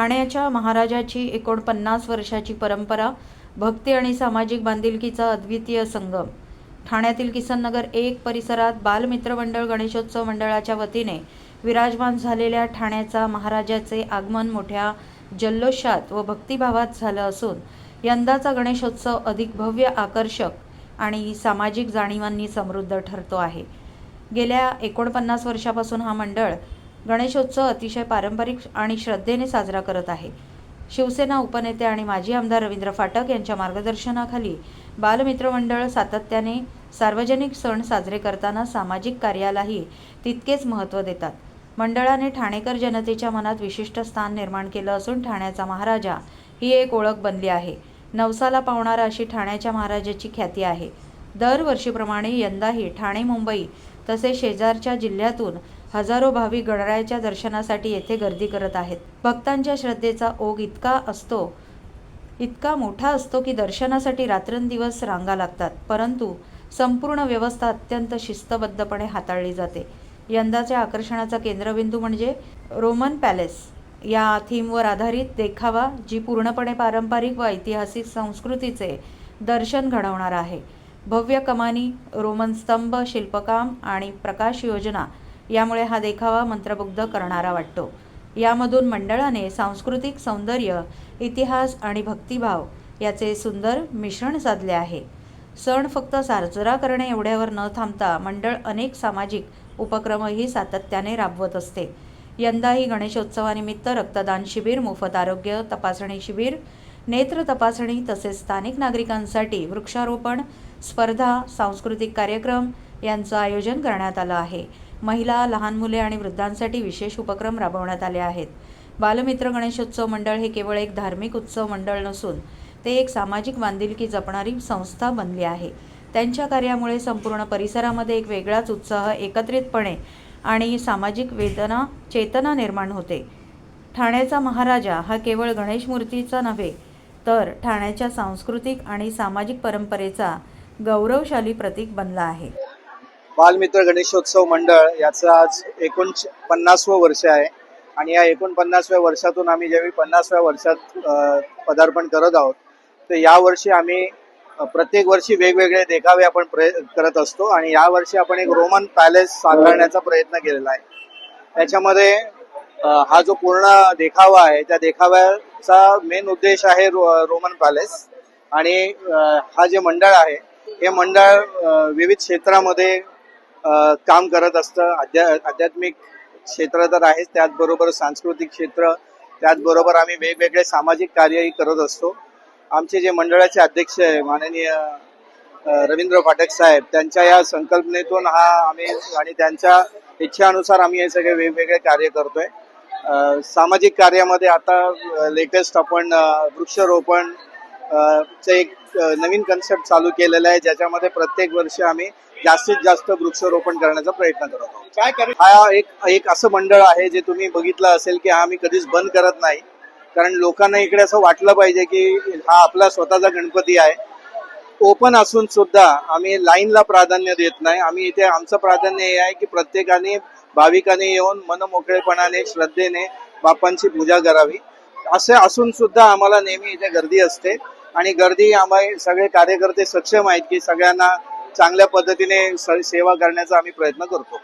ठाण्याच्या महाराजाची एकोणपन्नास वर्षाची परंपरा भक्ती आणि सामाजिक बांधिलकीचा अद्वितीय संगम. ठाण्यातील किसननगर एक परिसरात बालमित्र मंडळ गणेशोत्सव मंडळाच्या वतीने विराजमान झालेल्या ठाण्याचा महाराजाचे आगमन मोठ्या जल्लोषात व भक्तिभावात झालं असून यंदाचा गणेशोत्सव अधिक भव्य आकर्षक आणि सामाजिक जाणीवांनी समृद्ध ठरतो आहे. गेल्या एकोणपन्नास वर्षापासून हा मंडळ गणेशोत्सव अतिशय पारंपरिक आणि श्रद्धेने साजरा करत आहे. शिवसेना उपनेते आणि माजी आमदार रवींद्र फाटक यांच्या मार्गदर्शनाखाली बालमित्र मंडळ सातत्याने सार्वजनिक सण साजरे करताना सामाजिक कार्यालाही तितकेच महत्त्व देतात. मंडळाने ठाणेकर जनतेच्या मनात विशिष्ट स्थान निर्माण केलं असून ठाण्याचा महाराजा ही एक ओळख बनली आहे. नवसाला पावणारा अशी ठाण्याच्या महाराजाची ख्याती आहे. दरवर्षीप्रमाणे यंदाही ठाणे मुंबई तसेच शेजारच्या जिल्ह्यातून हजारो भाविक गणरायाच्या दर्शनासाठी येथे गर्दी करत आहेत. भक्तांच्या श्रद्धेचा ओघ इतका असतो इतका मोठा असतो की दर्शनासाठी रात्रंदिवस रांगा लागतात. परंतु संपूर्ण व्यवस्था अत्यंत शिस्तबद्धपणे हाताळली जाते. यंदाच्या आकर्षणाचा केंद्रबिंदू म्हणजे रोमन पॅलेस. या थीमवर आधारित देखावा जी पूर्णपणे पारंपरिक व ऐतिहासिक संस्कृतीचे दर्शन घडवणार आहे. भव्य कमानी रोमन स्तंभ शिल्पकाम आणि प्रकाश योजना यामुळे हा देखावा मंत्रमुग्ध करणारा वाटतो. यामधून मंडळाने सांस्कृतिक सौंदर्य इतिहास आणि भक्तिभाव याचे सुंदर मिश्रण साधले आहे. सण फक्त साजरा करणे एवढ्यावर न थांबता मंडळ अनेक सामाजिक उपक्रमही सातत्याने राबवत असते. यंदाही गणेशोत्सवानिमित्त रक्तदान शिबिर मोफत आरोग्य तपासणी शिबिर नेत्र तपासणी तसेच स्थानिक नागरिकांसाठी वृक्षारोपण स्पर्धा सांस्कृतिक कार्यक्रम यांचं आयोजन करण्यात आलं आहे. महिला लहान मुले आणि वृद्धांसाठी विशेष उपक्रम राबवण्यात आले आहेत. बालमित्र गणेशोत्सव मंडळ हे केवळ एक धार्मिक उत्सव मंडळ नसून ते एक सामाजिक बांधिलकी जपणारी संस्था बनली आहे. त्यांच्या कार्यामुळे संपूर्ण परिसरामध्ये एक वेगळाच उत्साह एकत्रितपणे आणि सामाजिक वेदना चेतना निर्माण होते. ठाण्याचा महाराजा हा केवळ गणेश मूर्तीचा नव्हे तर ठाण्याच्या सांस्कृतिक आणि सामाजिक परंपरेचा गौरवशाली प्रतीक बनला आहे. बालमित्र गणेशोत्सव मंडळ याचं आज एकोण पन्नासवं वर्ष आहे. आणि या एकोणपन्नासव्या वर्षातून आम्ही ज्यावेळी पन्नासव्या वर्षात पदार्पण करत आहोत तर यावर्षी आम्ही प्रत्येक वर्षी वेगवेगळे देखावे आपण प्रय करत असतो आणि यावर्षी आपण एक रोमन पॅलेस साकारण्याचा प्रयत्न केलेला आहे. त्याच्यामध्ये हा जो पूर्ण देखावा आहे त्या देखाव्याचा मेन उद्देश आहे रो- रोमन पॅलेस. आणि हा जे मंडळ आहे हे मंडळ विविध क्षेत्रामध्ये काम करत असतं. आध्या आध्यात्मिक क्षेत्र तर आहेच त्याचबरोबर सांस्कृतिक क्षेत्र त्याचबरोबर आम्ही वेगवेगळे सामाजिक कार्यही करत असतो. आमचे जे मंडळाचे अध्यक्ष आहे माननीय रवींद्र फाटक साहेब त्यांच्या या संकल्पनेतून हा आम्ही आणि त्यांच्या इच्छेनुसार आम्ही हे सगळे वेगवेगळे कार्य करतोय. सामाजिक कार्यामध्ये आता लेटेस्ट आपण वृक्षारोपण चे एक नवीन कन्सेप्ट चालू केलेलं आहे ज्याच्यामध्ये प्रत्येक वर्षी आम्ही जास्तीत जास्त वृक्षारोपण करण्याचा प्रयत्न करत आहोत. काय कर हा एक एक असं मंडळ आहे जे तुम्ही बघितलं असेल की हा आम्ही कधीच बंद करत नाही. कारण लोकांना इकडे असं वाटलं पाहिजे की हा आपला स्वतःचा गणपती आहे. ओपन असून सुद्धा आम्ही लाईनला प्राधान्य देत नाही. आम्ही इथे आमचं प्राधान्य हे आहे की प्रत्येकाने भाविकाने येऊन मनमोकळेपणाने श्रद्धेने बापांची पूजा करावी. असे असून सुद्धा आम्हाला नेहमी इथे गर्दी असते. आणि गर्दी आम्हाला सगळे कार्यकर्ते सक्षम आहेत की सगळ्यांना चांगल्या पद्धतीने सेवा करण्याचा आम्ही प्रयत्न करतो.